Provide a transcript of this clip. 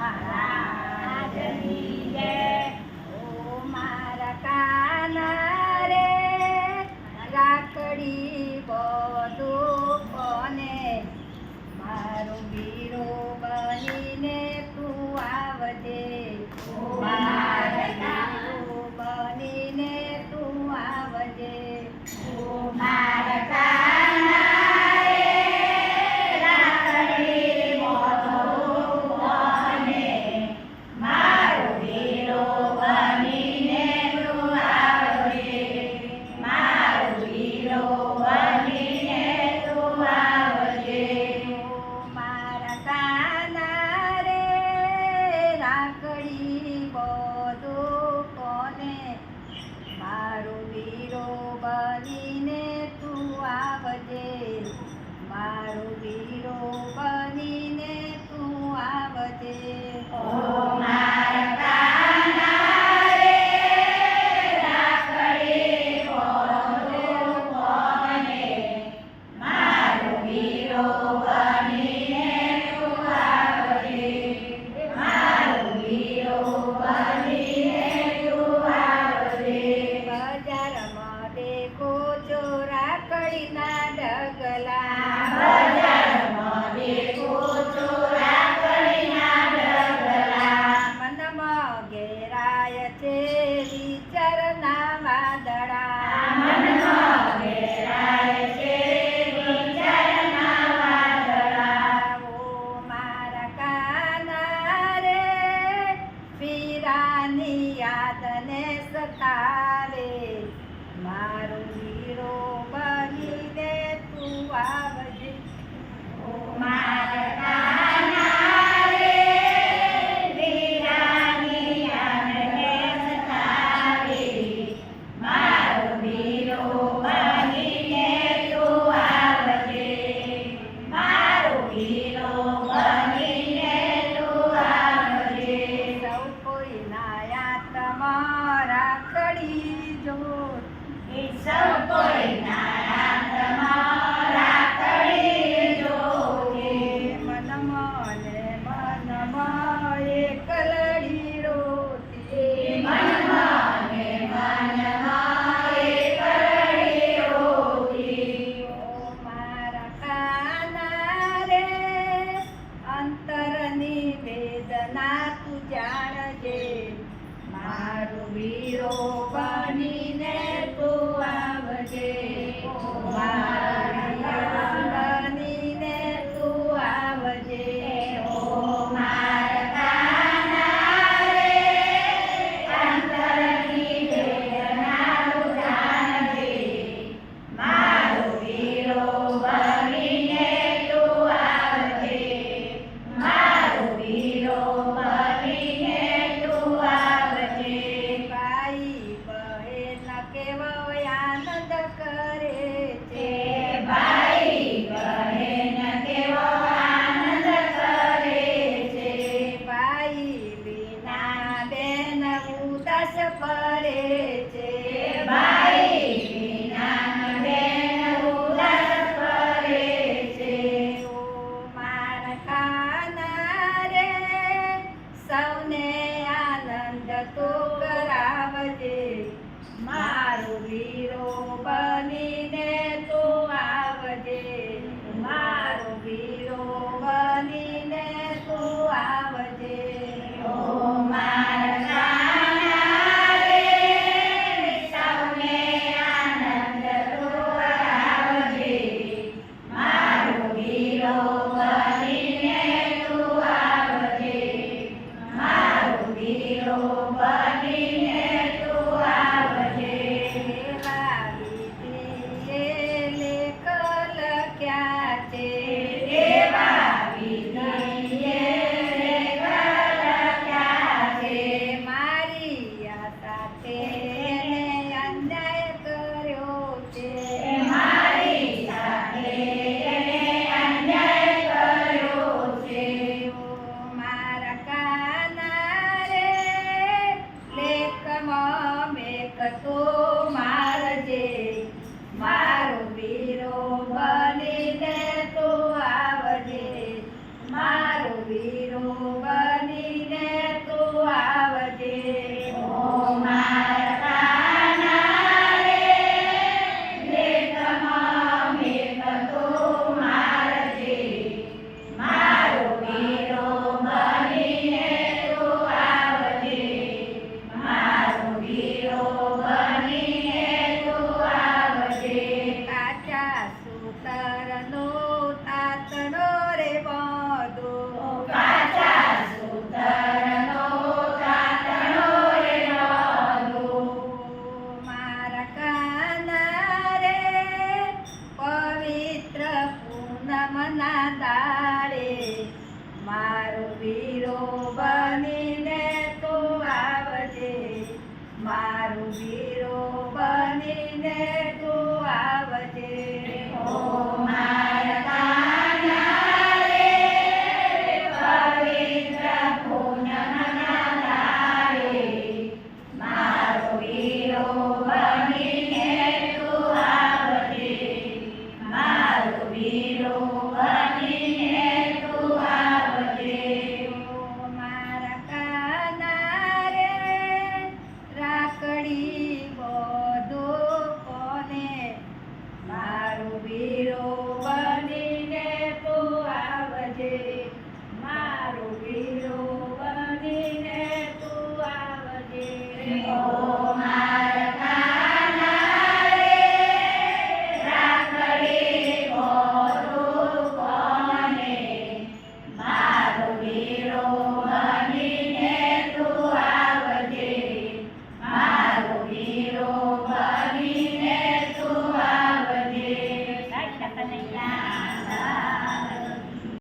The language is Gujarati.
I can ah, ah, બનીને તું આવજે. મારો વીરો બનીને તું આવજે. quiero Gracias. ના તારે મારો વીરો બનીને તો આવજે. મારો વીરો બનીને તો આવજે.